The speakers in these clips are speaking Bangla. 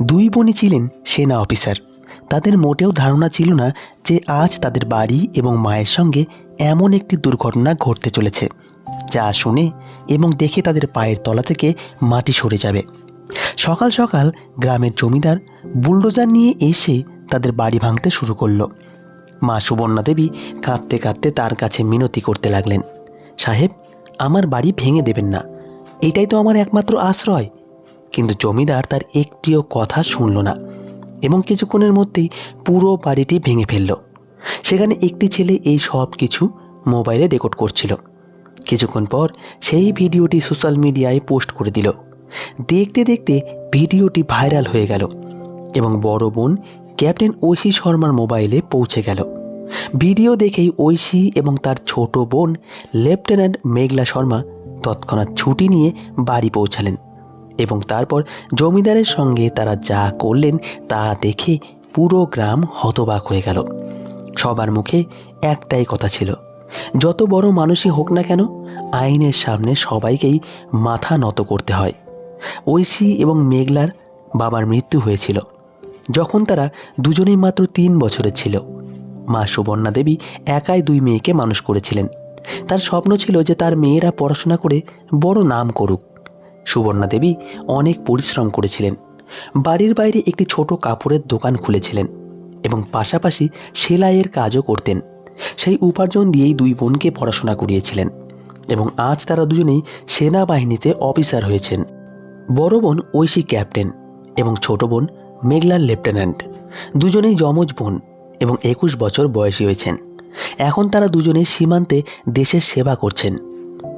দুই বোনই ছিলেন সেনা অফিসার। তাদের মোটেও ধারণা ছিল না যে আজ তাদের বাড়ি এবং মায়ের সঙ্গে এমন একটি দুর্ঘটনা ঘটতে চলেছে, যা শুনে এবং দেখে তাদের পায়ের তলা থেকে মাটি সরে যাবে। সকাল সকাল গ্রামের জমিদার বুলডোজার নিয়ে এসে তাদের বাড়ি ভাঙতে শুরু করল। মা সুবর্ণা দেবী কাঁদতে কাঁদতে তার কাছে মিনতি করতে লাগলেন, সাহেব, আমার বাড়ি ভেঙে দেবেন না। এটাই তো আমার একমাত্র আশ্রয়। কিন্তু জমিদার তার একটিও কথা শুনল না এবং কিছুক্ষণের মধ্যেই পুরো বাড়িটি ভেঙে ফেলল। সেখানে একটি ছেলে এই সব কিছু মোবাইলে রেকর্ড করছিল। কিছুক্ষণ পর সেই ভিডিওটি সোশ্যাল মিডিয়ায় পোস্ট করে দিল। দেখতে দেখতে ভিডিওটি ভাইরাল হয়ে গেল এবং বড় বোন ক্যাপ্টেন ঐশী শর্মার মোবাইলে পৌঁছে গেল। ভিডিও দেখেই ঐশী এবং তার ছোট বোন লেফটেন্যান্ট মেঘলা শর্মা তৎক্ষণাৎ ছুটি নিয়ে বাড়ি পৌঁছালেন। এবং তারপর জমিদারের সঙ্গে তারা যা করলেন তা দেখে পুরো গ্রাম হতবাক হয়ে গেল। সবার মুখে একটাই কথা ছিল, যত বড় মানুষই হোক না কেন, আইনের সামনে সবাইকেই মাথা নত করতে হয়। ঐশী এবং মেঘলার বাবার মৃত্যু হয়েছিল, যখন তারা দুজনেই মাত্র তিন বছরের ছিল। মা সুবর্ণা দেবী একাই দুই মেয়েকে মানুষ করেছিলেন। তার স্বপ্ন ছিল যে তার মেয়েরা পড়াশোনা করে বড় নাম করুক। সুবর্ণা দেবী অনেক পরিশ্রম করেছিলেন। বাড়ির বাইরে একটি ছোট কাপড়ের দোকান খুলেছিলেন এবং পাশাপাশি সেলাইয়ের কাজও করতেন। সেই উপার্জন দিয়েই দুই বোনকে পড়াশোনা করিয়েছিলেন এবং আজ তারা দুজনেই সেনাবাহিনীতে অফিসার হয়েছেন। বড় বোন ঐশী ক্যাপ্টেন এবং ছোট বোন মেঘলার লেফটেন্যান্ট। দুজনেই যমজ বোন এবং একুশ বছর বয়সী হয়েছেন। এখন তারা দুজনেই সীমান্তে দেশের সেবা করছেন।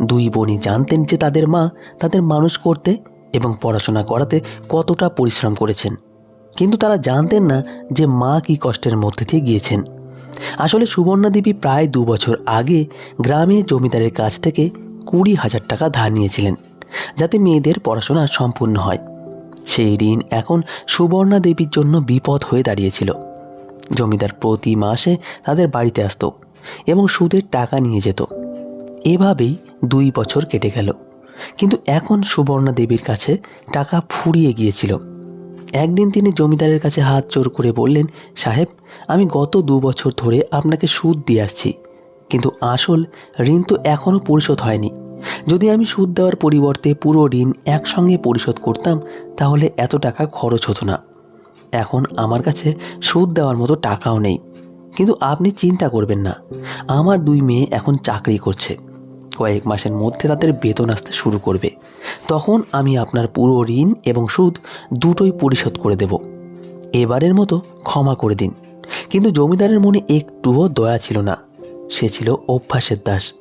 দুই বোনই জানতেন যে তাদের মা তাদের মানুষ করতে এবং পড়াশোনা করাতে কতটা পরিশ্রম করেছেন। কিন্তু তারা জানতেন না যে মা কী কষ্টের মধ্যে দিয়ে গিয়েছেন। আসলে সুবর্ণা দেবী প্রায় দু বছর আগে গ্রামে জমিদারের কাছ থেকে কুড়ি হাজার টাকা ধার নিয়েছিলেন, যাতে মেয়েদের পড়াশোনা সম্পূর্ণ হয়। সেই ঋণ এখন সুবর্ণা দেবীর জন্য বিপদ হয়ে দাঁড়িয়েছিল। জমিদার প্রতি মাসে তাদের বাড়িতে আসতো এবং সুদের টাকা নিয়ে যেত। এভাবেই দুই বছর কেটে গেল। কিন্তু এখন সুবর্ণা দেবীর কাছে টাকা ফুরিয়ে গিয়েছিল। একদিন তিনি জমিদারের কাছে হাত জোর করে বললেন, সাহেব, আমি গত দু বছর ধরে আপনাকে সুদ দিয়ে আসছি। কিন্তু আসল ঋণ তো এখনও পরিশোধ হয়নি। যদি আমি সুদ দেওয়ার পরিবর্তে পুরো ঋণ একসঙ্গে পরিশোধ করতাম, তাহলে এত টাকা খরচ হতো না। এখন আমার কাছে সুদ দেওয়ার মতো টাকাও নেই। কিন্তু আপনি চিন্তা করবেন না। আমার দুই মেয়ে এখন চাকরি করছে। কয়েক মাসের মধ্যে তাদের বেতন আসতে শুরু করবে। তখন আমি আপনার পুরো ঋণ এবং সুদ দুটোই পরিশোধ করে দেব। এবারের মতো ক্ষমা করে দিন। কিন্তু জমিদারের মনে একটুও দয়া ছিল না। সে ছিল অভ্যাসের দাস।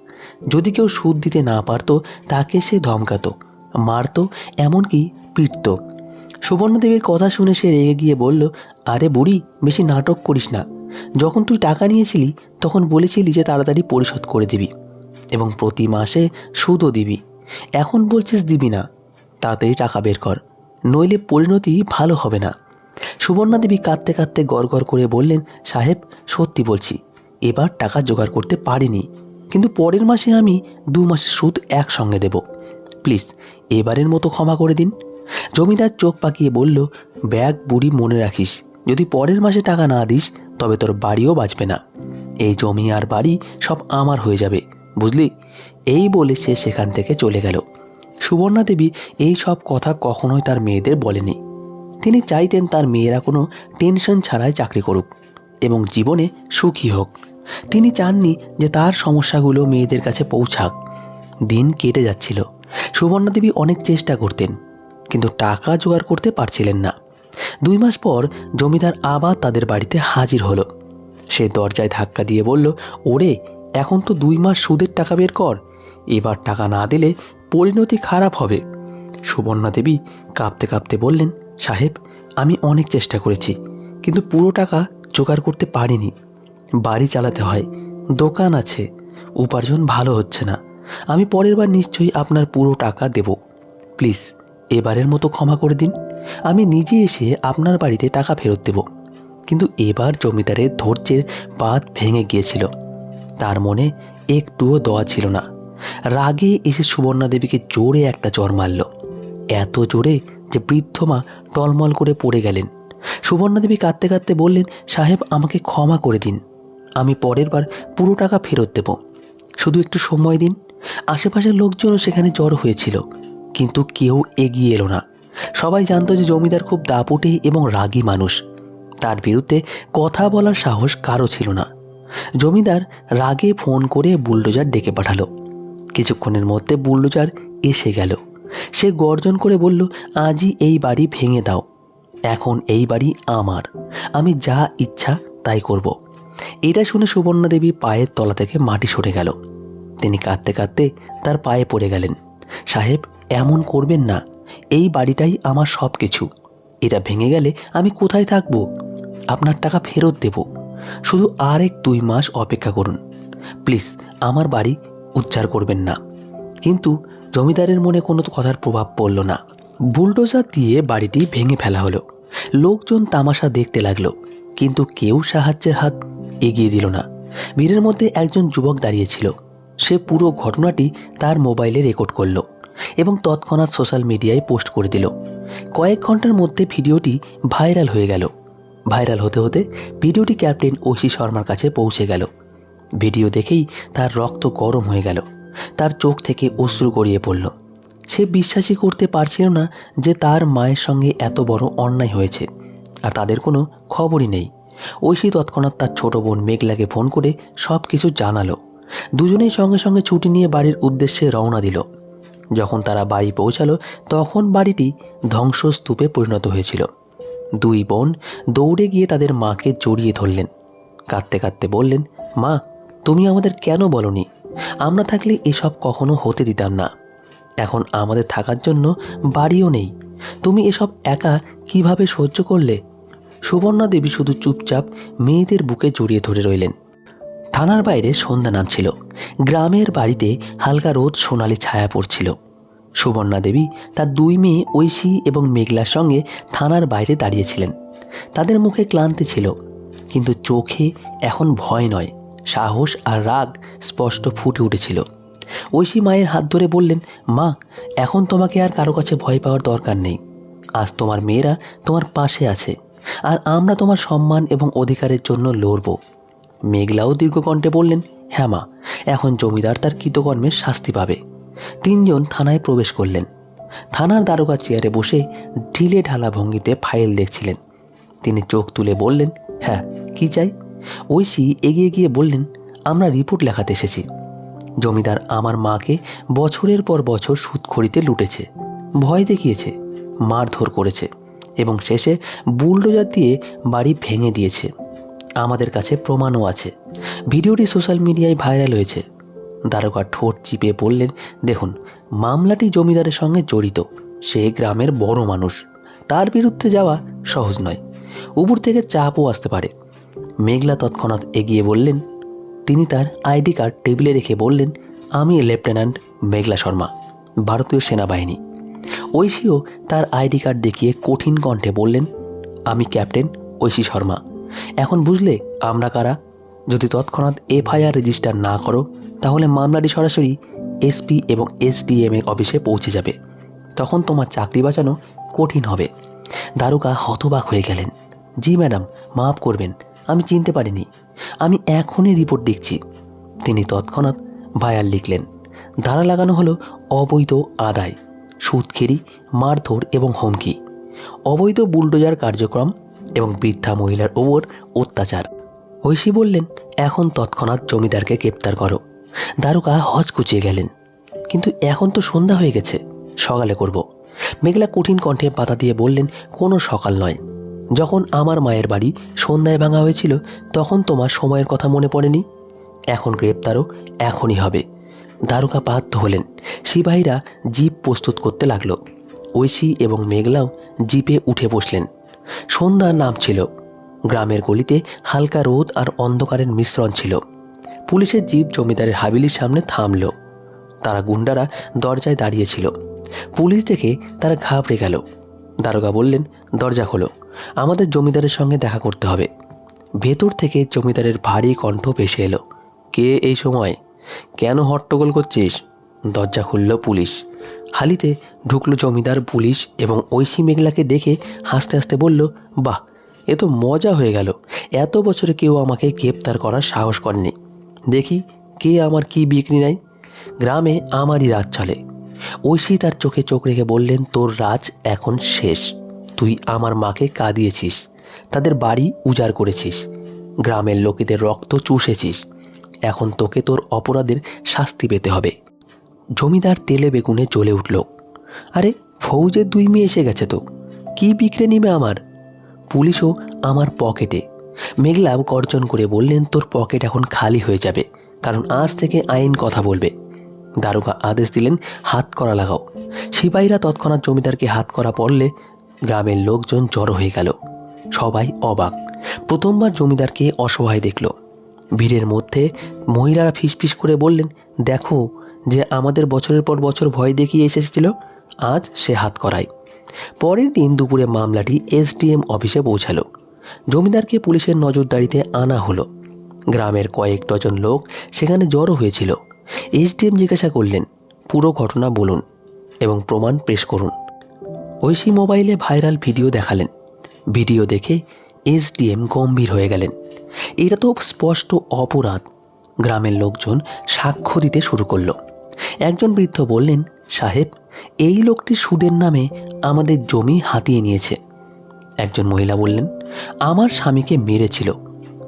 যদি কেউ সুদ দিতে না পারতো, তাকে সে ধমকাতো, মারতো, এমনকি পিটত। সুবর্ণদেবীর কথা শুনে সে রেগে গিয়ে বলল, আরে বুড়ি, বেশি নাটক করিস না। যখন তুই টাকা নিয়েছিলি, তখন বলেছিলি যে তাড়াতাড়ি পরিশোধ করে দিবি। এবং প্রতি মাসে সুদও দিবি। এখন বলছিস দিবি না। তাড়াতাড়ি টাকা বের কর। নইলে পরিণতি ভালো হবে না। সুবর্ণা দেবী কাঁদতে কাঁদতে গড় করে বললেন, সাহেব, সত্যি বলছি, এবার টাকা জোগাড় করতে পারিনি। কিন্তু পরের মাসে আমি দু মাসের সুদ একসঙ্গে দেব। প্লিজ, এবারের মতো ক্ষমা করে দিন। জমিদার চোখ পাকিয়ে বলল, ব্যাগ, বুড়ি, মনে রাখিস, যদি পরের মাসে টাকা না দিস, তবে তোর বাড়িও বাঁচবে না। এই জমি আর বাড়ি সব আমার হয়ে যাবে। বুঝলি? এই বলে সে সেখান থেকে চলে গেল। সুবর্ণা দেবী এই সব কথা কখনোই তার মেয়েদের বলেনি। তিনি চাইতেন তার মেয়েরা কোনো টেনশন ছাড়াই চাকরি করুক এবং জীবনে সুখী হোক। তিনি চাননি যে তার সমস্যাগুলো মেয়েদের কাছে পৌঁছাক। দিন কেটে যাচ্ছিল। সুবর্ণা দেবী অনেক চেষ্টা করতেন, কিন্তু টাকা জোগাড় করতে পারছিলেন না। দুই মাস পর জমিদার আবার তাদের বাড়িতে হাজির হলো। সে দরজায় ধাক্কা দিয়ে বলল, ওরে এখন তো দুই মাস সুদের টাকা বের কর। এবার টাকা না দিলে পরিণতি খারাপ হবে। সুবর্ণা দেবী কাঁপতে কাঁপতে বললেন, সাহেব, আমি অনেক চেষ্টা করেছি, কিন্তু পুরো টাকা জোগাড় করতে পারিনি। বাড়ি চালাতে হয়, দোকান আছে, উপার্জন ভালো হচ্ছে না। আমি পরের বার নিশ্চয়ই আপনার পুরো টাকা দেব। প্লিজ, এবারের মতো ক্ষমা করে দিন। আমি নিজে এসে আপনার বাড়িতে টাকা ফেরত দেব। কিন্তু এবার জমিদারের ধৈর্যের বাঁধ ভেঙে গিয়েছিল। তার মনে একটুও দয়া ছিল না। রাগে এসে সুবর্ণা দেবীকে জোরে একটা চর মারল। এত জোরে যে বৃদ্ধ মা টলমল করে পড়ে গেলেন। সুবর্ণাদেবী কাঁদতে কাঁদতে বললেন, সাহেব, আমাকে ক্ষমা করে দিন। আমি পরের বার পুরো টাকা ফেরত দেব। শুধু একটু সময় দিন। আশেপাশের লোকজনও সেখানে জড়ো হয়েছিল, কিন্তু কেউ এগিয়ে এলো না। সবাই জানতো যে জমিদার খুব দাপুটে এবং রাগী মানুষ। তার বিরুদ্ধে কথা বলার সাহস কারও ছিল না। জমিদার রাগে ফোন করে বুলডোজার ডেকে পাঠালো। কিছুক্ষণের মধ্যে বুলডোজার এসে গেল। সে গর্জন করে বলল, আজই এই বাড়ি ভেঙে দাও। এখন এই বাড়ি আমার। আমি যা ইচ্ছা তাই করব। এটা শুনে সুবর্ণা দেবী পায়ের তলা থেকে মাটি সরে গেল। তিনি কাঁদতে কাঁদতে তার পায়ে পড়ে গেলেন। সাহেব, এমন করবেন না। এই বাড়িটাই আমার সব কিছু এটা ভেঙে গেলে আমি কোথায় থাকব? আপনার টাকা ফেরত দেব। শুধু আর এক দুই মাস অপেক্ষা করুন। প্লিজ, আমার বাড়ি উচ্চার করবেন না। কিন্তু জমিদারের মনে কোনো কথার প্রভাব পড়ল না। বুলডোজার দিয়ে বাড়িটি ভেঙে ফেলা হলো। লোকজন তামাশা দেখতে লাগল, কিন্তু কেউ সাহায্যের হাত এগিয়ে দিল না। ভিড়ের মধ্যে একজন যুবক দাঁড়িয়েছিল সে পুরো ঘটনাটি তার মোবাইলে রেকর্ড করল এবং তৎক্ষণাৎ সোশ্যাল মিডিয়ায় পোস্ট করে দিল। কয়েক ঘণ্টার মধ্যে ভিডিওটি ভাইরাল হয়ে গেল। ভাইরাল হতে হতে ভিডিওটি ক্যাপ্টেন ঐশী শর্মার কাছে পৌঁছে গেল। ভিডিও দেখেই তার রক্ত গরম হয়ে গেল। তার চোখ থেকে অশ্রু গড়িয়ে পড়ল। সে বিশ্বাসই করতে পারছিল না যে তার মায়ের সঙ্গে এত বড় অন্যায় হয়েছে, আর তাদের কোনো খবরই নেই। ঐশী তৎক্ষণাৎ তার ছোট বোন মেঘলাকে ফোন করে সব কিছু জানালো। দুজনেই সঙ্গে সঙ্গে ছুটি নিয়ে বাড়ির উদ্দেশ্যে রওনা দিল। যখন তারা বাড়ি পৌঁছালো, তখন বাড়িটি ধ্বংসস্তূপে পরিণত হয়েছিল। দুই বোন দৌড়ে গিয়ে তাদের মাকে জড়িয়ে ধরলেন। কাঁদতে কাঁদতে বললেন, মা, তুমি আমাদের কেন বলনি? আমরা থাকলে এসব কখনো হতে দিতাম না। এখন আমাদের থাকার জন্য বাড়িও নেই। তুমি এসব একা কীভাবে সহ্য করলে? সুবর্ণা দেবী শুধু চুপচাপ মেয়েদের বুকে জড়িয়ে ধরে রইলেন। থানার বাইরে সন্ধ্যা নামছিল। গ্রামের বাড়িতে হালকা রোদ সোনালি ছায়া পড়ছিল। সুবর্ণা দেবী তার দুই মেয়ে ঐশী এবং মেঘলার সঙ্গে থানার বাইরে দাঁড়িয়েছিলেন। তাদের মুখে ক্লান্তি ছিল, কিন্তু চোখে এখন ভয় নয়, সাহস আর রাগ স্পষ্ট ফুটে উঠেছিল। ঐশী মায়ের হাত ধরে বললেন, মা, এখন তোমাকে আর কারও কাছে ভয় পাওয়ার দরকার নেই। আজ তোমার মেয়েরা তোমার পাশে আছে, আর আমরা তোমার সম্মান এবং অধিকারের জন্য লড়ব। মেঘলাও দীর্ঘকণ্ঠে বললেন হ্যাঁ মা, এখন জমিদার তার কৃতকর্মের শাস্তি পাবে। তিনজন থানায় প্রবেশ করলেন। থানার দারোগা চেয়ারে বসে ঢিলে ঢালা ভঙ্গিতে ফাইল দেখছিলেন। তিনি চোখ তুলে বললেন হ্যাঁ কি চাই? ঐশী এগিয়ে গিয়ে বললেন, আমরা রিপোর্ট লেখাতে এসেছি। জমিদার আমার মাকে বছরের পর বছর সুদখড়িতে লুটেছে, ভয় দেখিয়েছে, মারধর করেছে এবং শেষে বুলডোজার দিয়ে বাড়ি ভেঙে দিয়েছে। আমাদের কাছে প্রমাণও আছে। ভিডিওটি সোশ্যাল মিডিয়ায় ভাইরাল হয়েছে। দারোগা ঠোঁট চিপে বললেন, দেখুন, মামলাটি জমিদারের সঙ্গে জড়িত। সে গ্রামের বড় মানুষ। তার বিরুদ্ধে যাওয়া সহজ নয়। উপর থেকে চাপও আসতে পারে। মেঘলা তৎক্ষণাৎ এগিয়ে বললেন, তিনি তার আইডি কার্ড টেবিলে রেখে বললেন, আমি লেফটেন্যান্ট মেঘলা শর্মা, ভারতীয় সেনাবাহিনী। ঐশীও তার আইডি কার্ড দেখিয়ে কঠিন কণ্ঠে বললেন, আমি ক্যাপ্টেন ঐশী শর্মা। এখন বুঝলে আমরা কারা? যদি তৎক্ষণাৎ এফআইআর রেজিস্টার না করো, তাহলে মামলাটি সরাসরি এসপি এবং এসডিএম এর অফিসে পৌঁছে যাবে। তখন তোমার চাকরি বাঁচানো কঠিন হবে। দারোগা হতবাক হয়ে গেলেন। জি ম্যাডাম, মাফ করবেন, আমি চিনতে পারিনি। আমি এখনই রিপোর্ট দেখছি। তিনি তৎক্ষণাৎ ভায়ার লিখলেন, ধারা লাগানো হলো অবৈধ আদায় সুদখেরি মারধর এবং হুমকি, অবৈধ বুলডোজার কার্যক্রম এবং বৃদ্ধা মহিলার ওপর অত্যাচার। ঐশী বললেন এখন তৎক্ষণাৎ জমিদারকে গ্রেপ্তার করো। দারোগা হজ কুচিয়ে গেলেন। কিন্তু এখন তো সন্ধ্যা হয়ে গেছে, সকালে করব। মেঘলা কঠিন কণ্ঠে পাতা দিয়ে বললেন, কোনো সকাল নয়। যখন আমার মায়ের বাড়ি সন্ধ্যায় ভাঙা হয়েছিল, তখন তোমার সময়ের কথা মনে পড়েনি? এখন গ্রেপ্তারও এখনই হবে। দারোগা বাধ্য হলেন। সিপাহীরা জিপ প্রস্তুত করতে লাগল। ঐশী এবং মেঘলাও জিপে উঠে বসলেন। সন্ধ্যা নাম ছিল গ্রামের গলিতে হালকা রোদ আর অন্ধকারের মিশ্রণ ছিল। পুলিশের জিপ জমিদারের হাবিলির সামনে থামল। তারা গুন্ডারা দরজায় দাঁড়িয়েছিল পুলিশ দেখে তারা ঘাবড়ে গেল। দারোগা বললেন, দরজা খোলো, আমাদের জমিদারের সঙ্গে দেখা করতে হবে। ভেতর থেকে জমিদারের ভারী কণ্ঠ ভেসে এলো, কে এই সময়? কেন হট্টগোল করছিস? দরজা খুলল পুলিশ। হালিতে ঢুকলো জমিদার পুলিশ এবং ঐশী মেঘলাকে দেখে হাসতে হাসতে বলল, বাহ এ তো মজা হয়ে গেল। এত বছরে কেউ আমাকে গ্রেপ্তার করার সাহস করেনি। দেখি কে আমার কি বিক্রি নাই গ্রামে আমারই রাজ চলে। ঐশী তার চোখে চোখ রেখে বললেন, তোর রাজ এখন শেষ। তুই আমার মাকে কাঁদিয়েছিস। তাদের বাড়ি উজাড় করেছিস। গ্রামের লোকেদের রক্ত চুষেছিস। এখন তোকে তোর অপরাধের শাস্তি পেতে হবে। জমিদার তেলে বেগুনে জ্বলে উঠল, আরে, ফৌজের দুই মেয়ে এসে গেছে তো। কি বিক্রে নিবে আমার? পুলিশও আমার পকেটে। মেঘলা গর্জন করে বললেন, তোর পকেট এখন খালি হয়ে যাবে, কারণ আজ থেকে আইন কথা বলবে। দারোগা আদেশ দিলেন, হাত করা লাগাও। সিপাহীরা তৎক্ষণাৎ জমিদারকে হাত করা পড়লে গ্রামের লোকজন জড়ো হয়ে গেল। সবাই অবাক। প্রথমবার জমিদারকে অসহায় দেখল। ভিড়ের মধ্যে মহিলারা ফিসফিস করে বললেন, দেখো যে আমাদের বছরের পর বছর ভয় দেখিয়ে এসেছিল, আজ সে হাত করায়। পরের দিন দুপুরে মামলাটি এসডিএম অফিসে পৌঁছালো। জমিদারকে পুলিশের নজরদারিতে আনা হলো। গ্রামের কয়েক ডজন লোক সেখানে জড়ো হয়েছিল। এসডিএম জিজ্ঞাসা করলেন, পুরো ঘটনা বলুন এবং প্রমাণ পেশ করুন। ঐশী মোবাইলে ভাইরাল ভিডিও দেখালেন। ভিডিও দেখে এসডিএম গম্ভীর হয়ে গেলেন। এটা তো স্পষ্ট অপরাধ। গ্রামের লোকজন সাক্ষ্য দিতে শুরু করল। একজন বৃদ্ধ বললেন, সাহেব এই লোকটি সুদের নামে আমাদের জমি হাতিয়ে নিয়েছে। একজন মহিলা বললেন, আমার স্বামীকে মেরেছিল,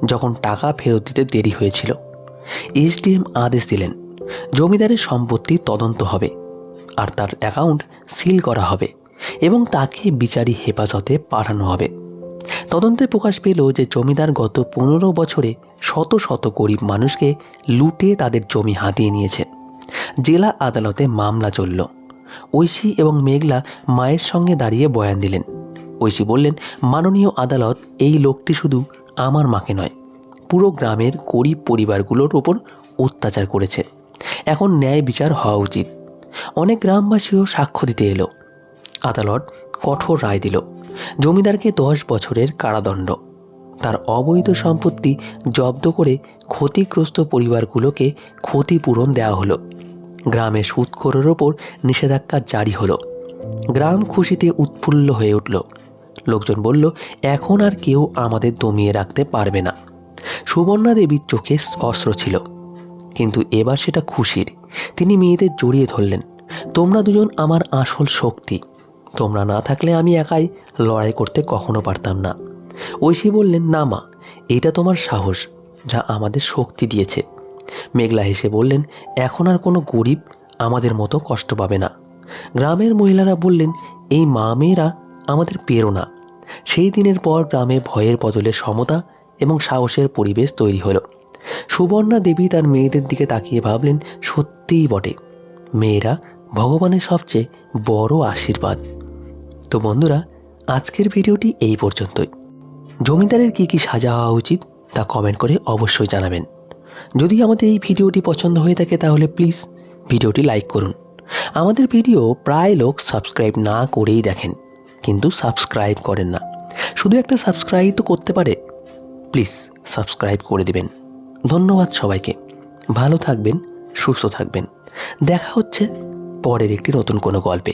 যখন টাকা ফেরত দিতে দেরি হয়েছিল। এসডিএম আদেশ দিলেন, জমিদারের সম্পত্তি তদন্ত হবে আর তার অ্যাকাউন্ট সিল করা হবে এবং তাকে বিচারি হেফাজতে পাঠানো হবে। তদন্তে প্রকাশ পেল যে জমিদার গত পনেরো বছরে শত শত গরিব মানুষকে লুটে তাদের জমি হাতিয়ে নিয়েছে। জেলা আদালতে মামলা চলল। ঐশী এবং মেঘলা মায়ের সঙ্গে দাঁড়িয়ে বয়ান দিলেন। ঐশী বললেন, মাননীয় আদালত, এই লোকটি শুধু আমার মাকে নয়, পুরো গ্রামের গরিব পরিবারগুলোর ওপর অত্যাচার করেছে। এখন ন্যায় বিচার হওয়া উচিত। অনেক গ্রামবাসীও সাক্ষ্য দিতে এলো। আদালত কঠোর রায় দিল। জমিদারকে দশ বছরের কারাদণ্ড। তার অবৈধ সম্পত্তি জব্দ করে ক্ষতিগ্রস্ত পরিবারগুলোকে ক্ষতিপূরণ দেওয়া হলো। গ্রামে সুদখোরের ওপর নিষেধাজ্ঞা জারি হলো। গ্রাম খুশিতে উৎফুল্ল হয়ে উঠল। লোকজন বলল, এখন আর কেউ আমাদের দমিয়ে রাখতে পারবে না। সুবর্ণা দেবীর চোখে অস্ত্র ছিল। কিন্তু এবার সেটা খুশির। তিনি মেয়েদের জড়িয়ে ধরলেন, তোমরা দুজন আমার আসল শক্তি। তোমরা না থাকলে আমি একাই লড়াই করতে কখনো পারতাম না। ঐশী বললেন, না মা, এটা তোমার সাহস যা আমাদের শক্তি দিয়েছে। মেঘলা হেসে বললেন, এখন আর কোনো গরিব আমাদের মতো কষ্ট পাবে না। গ্রামের মহিলারা বললেন, এই মা মেয়েরা আমাদের প্রেরণা সেই দিনের পর গ্রামে ভয়ের বদলে সমতা এবং সাহসের পরিবেশ তৈরি হলো। সুবর্ণা দেবী তার মেয়েদের দিকে তাকিয়ে ভাবলেন, সত্যিই বটে, মেয়েরা ভগবানের সবচেয়ে বড় আশীর্বাদ। তো বন্ধুরা, আজকের ভিডিওটি এই পর্যন্তই। জমিদারের কী কী সাজা হওয়া উচিত তা কমেন্ট করে অবশ্যই জানাবেন। যদি আমাদের এই ভিডিওটি পছন্দ হয়ে থাকে তাহলে প্লিজ ভিডিওটি লাইক করুন। আমাদের ভিডিও প্রায় লোক সাবস্ক্রাইব না করেই দেখেন, কিন্তু সাবস্ক্রাইব করেন না। শুধু একটা সাবস্ক্রাইব তো করতে পারে। প্লিজ সাবস্ক্রাইব করে দিবেন। ধন্যবাদ সবাইকে। ভালো থাকবেন, সুস্থ থাকবেন। দেখা হচ্ছে পরের একটি নতুন কোনো গল্পে।